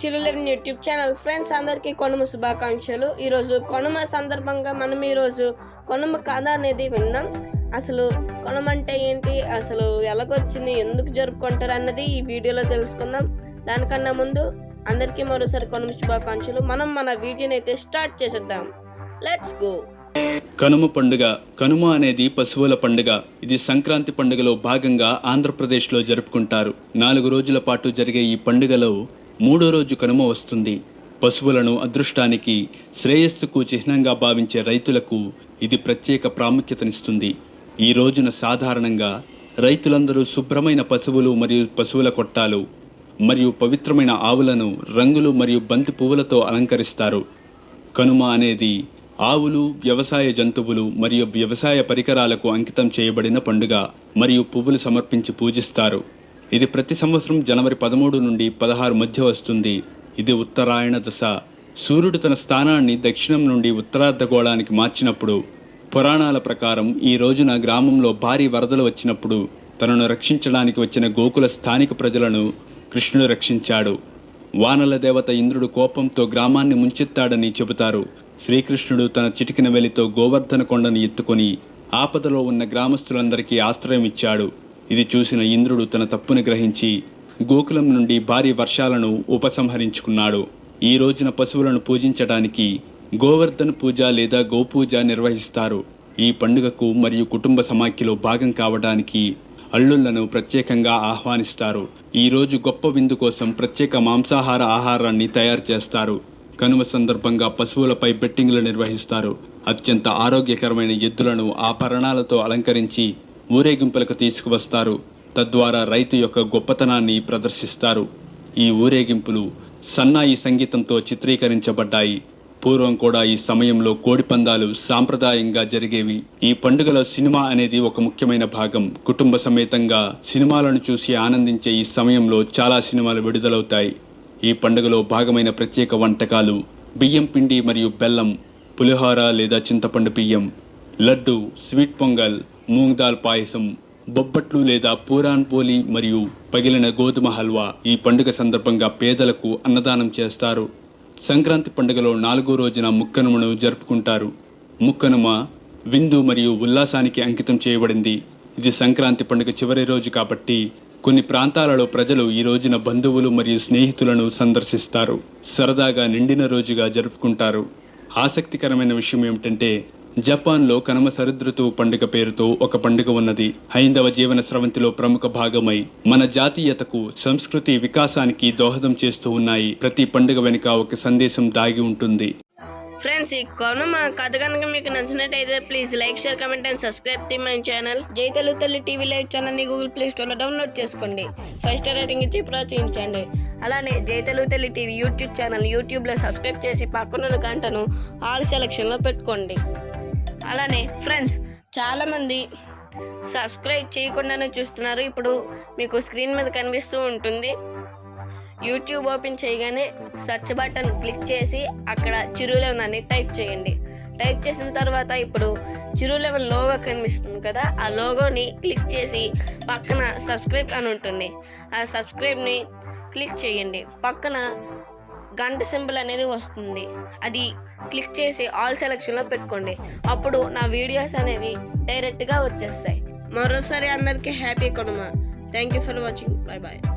చిరులేని YouTube channel friends అందరికీ కొనుమ శుభాకాంక్షలు. ఈరోజు కొనుమ సందర్భంగా మనం ఈరోజు కొనుమ కథ అనేది విందాం అసలు కొనుమ అంటే ఏంటి? అసలు ఎలాగొచ్చింది? ఎందుకు జరుపుకుంటారు అన్నది ఈ వీడియోలో తెలుసుకుందాం. దానికన్నా ముందు అందరికీ మరోసారి కొనుమ శుభాకాంక్షలు. మనం మన వీడియోని అయితే స్టార్ట్ చేసేద్దాం. లెట్స్ గో కనుమ పండుగ కనుమ అనేది పశువుల పండుగ. ఇది సంక్రాంతి పండుగలో భాగంగా ఆంధ్రప్రదేశ్లో జరుపుకుంటారు. నాలుగు రోజుల పాటు జరిగే ఈ పండుగలో మూడో రోజు కనుమ వస్తుంది. పశువులను అదృష్టానికి శ్రేయస్సుకు చిహ్నంగా భావించే రైతులకు ఇది ప్రత్యేక ప్రాముఖ్యతనిస్తుంది. ఈ రోజున సాధారణంగా రైతులందరూ శుభ్రమైన పశువులు మరియు పశువుల కొట్టాలు మరియు పవిత్రమైన ఆవులను రంగులు మరియు బంతి పువ్వులతో అలంకరిస్తారు. కనుమ అనేది ఆవులు వ్యవసాయ జంతువులు మరియు వ్యవసాయ పరికరాలకు అంకితం చేయబడిన పండుగ మరియు పువ్వులు సమర్పించి పూజిస్తారు. ఇది ప్రతి సంవత్సరం జనవరి పదమూడు నుండి పదహారు మధ్య వస్తుంది. ఇది ఉత్తరాయణ దశ. సూర్యుడు తన స్థానాన్ని దక్షిణం నుండి ఉత్తరార్ధగోళానికి మార్చినప్పుడు పురాణాల ప్రకారం ఈ రోజున గ్రామంలో భారీ వరదలు వచ్చినప్పుడు తనను రక్షించడానికి వచ్చిన గోకుల స్థానిక ప్రజలను కృష్ణుడు రక్షించాడు. వానల దేవత ఇంద్రుడు కోపంతో గ్రామాన్ని ముంచెత్తాడని చెబుతారు. శ్రీకృష్ణుడు తన చిటికిన వెలితో గోవర్ధన కొండను ఎత్తుకొని ఆపదలో ఉన్న గ్రామస్తులందరికీ ఆశ్రయం ఇచ్చాడు. ఇది చూసిన ఇంద్రుడు తన తప్పును గ్రహించి గోకులం నుండి భారీ వర్షాలను ఉపసంహరించుకున్నాడు. ఈ రోజున పశువులను పూజించడానికి గోవర్ధన పూజ లేదా గోపూజ నిర్వహిస్తారు. ఈ పండుగకు మరియు కుటుంబ సమాఖ్యలో భాగం కావడానికి అల్లుళ్ళను ప్రత్యేకంగా ఆహ్వానిస్తారు. ఈరోజు గొప్ప విందు కోసం ప్రత్యేక మాంసాహార ఆహారాన్ని తయారు చేస్తారు. కనుమ సందర్భంగా పశువులపై బెట్టింగ్లు నిర్వహిస్తారు. అత్యంత ఆరోగ్యకరమైన ఎద్దులను ఆభరణాలతో అలంకరించి ఊరేగింపులకు తీసుకువస్తారు. తద్వారా రైతు యొక్క గొప్పతనాన్ని ప్రదర్శిస్తారు. ఈ ఊరేగింపులు సన్నాయి సంగీతంతో చిత్రీకరించబడ్డాయి. పూర్వం కూడా ఈ సమయంలో కోడిపందాలు సాంప్రదాయంగా జరిగేవి. ఈ పండుగలో సినిమా అనేది ఒక ముఖ్యమైన భాగం. కుటుంబ సమేతంగా సినిమాలను చూసి ఆనందించే ఈ సమయంలో చాలా సినిమాలు విడుదలవుతాయి. ఈ పండుగలో భాగమైన ప్రత్యేక వంటకాలు బియ్యం పిండి మరియు బెల్లం పులిహోర లేదా చింతపండు బియ్యం లడ్డు స్వీట్ పొంగల్ మూంగ్ దాల్ పాయసం బొబ్బట్లు లేదా పూరాన్ పోలి మరియు పగిలిన గోధుమ హల్వా ఈ పండుగ సందర్భంగా పేదలకు అన్నదానం చేస్తారు. సంక్రాంతి పండుగలో నాలుగో రోజున ముక్కనుమను జరుపుకుంటారు. ముక్కనుమ విందు మరియు ఉల్లాసానికి అంకితం చేయబడింది. ఇది సంక్రాంతి పండుగ చివరి రోజు కాబట్టి కొన్ని ప్రాంతాలలో ప్రజలు ఈ రోజున బంధువులు మరియు స్నేహితులను సందర్శిస్తారు. సరదాగా నిండిన రోజుగా జరుపుకుంటారు. ఆసక్తికరమైన విషయం ఏమిటంటే జపాన్లో కనుమ శరదృతువు పండుగ పేరుతో ఒక పండుగ ఉన్నది. హైందవ జీవన స్రవంతిలో ప్రముఖ భాగమై మన జాతీయతకు సంస్కృతి వికాసానికి దోహదం చేస్తూ ఉన్నాయి. ప్రతి పండుగ వెనుక ఒక సందేశం దాగి ఉంటుంది. ఫ్రెండ్స్ ఈ కొనుమ కథ కనుక మీకు నచ్చినట్టయితే please like share comment and subscribe to my channel Jai Talli Talli TV live ఛానల్ని గూగుల్ ప్లే స్టోర్లో డౌన్లోడ్ చేసుకోండి. ఫైవ్ స్టార్ రేటింగ్ ఇచ్చి ప్రోత్సహించండి. అలానే Jai Telugu Talli TV YouTube channel యూట్యూబ్లో సబ్స్క్రైబ్ చేసి పక్కనున్న గంటను ఆల్ సెలక్షన్లో పెట్టుకోండి. అలానే ఫ్రెండ్స్ చాలామంది సబ్స్క్రైబ్ చేయకుండానే చూస్తున్నారు. ఇప్పుడు మీకు స్క్రీన్ మీద కనిపిస్తూ ఉంటుంది. యూట్యూబ్ ఓపెన్ చేయగానే సెర్చ్ బటన్ క్లిక్ చేసి అక్కడ చిరు లెవెన్ అని టైప్ చేయండి. టైప్ చేసిన తర్వాత ఇప్పుడు చిరులెవన్ లోగో కనిపిస్తుంది కదా ఆ లోగోని క్లిక్ చేసి పక్కన సబ్స్క్రైబ్ అని ఉంటుంది. ఆ సబ్స్క్రైబ్ని క్లిక్ చేయండి. పక్కన గంట సింబల్ అనేది వస్తుంది. అది క్లిక్ చేసి ఆల్ సెలక్షన్లో పెట్టుకోండి. అప్పుడు నా వీడియోస్ అనేవి డైరెక్ట్గా వచ్చేస్తాయి. మరోసారి అందరికీ happy Kanuma. Thank you for watching. Bye bye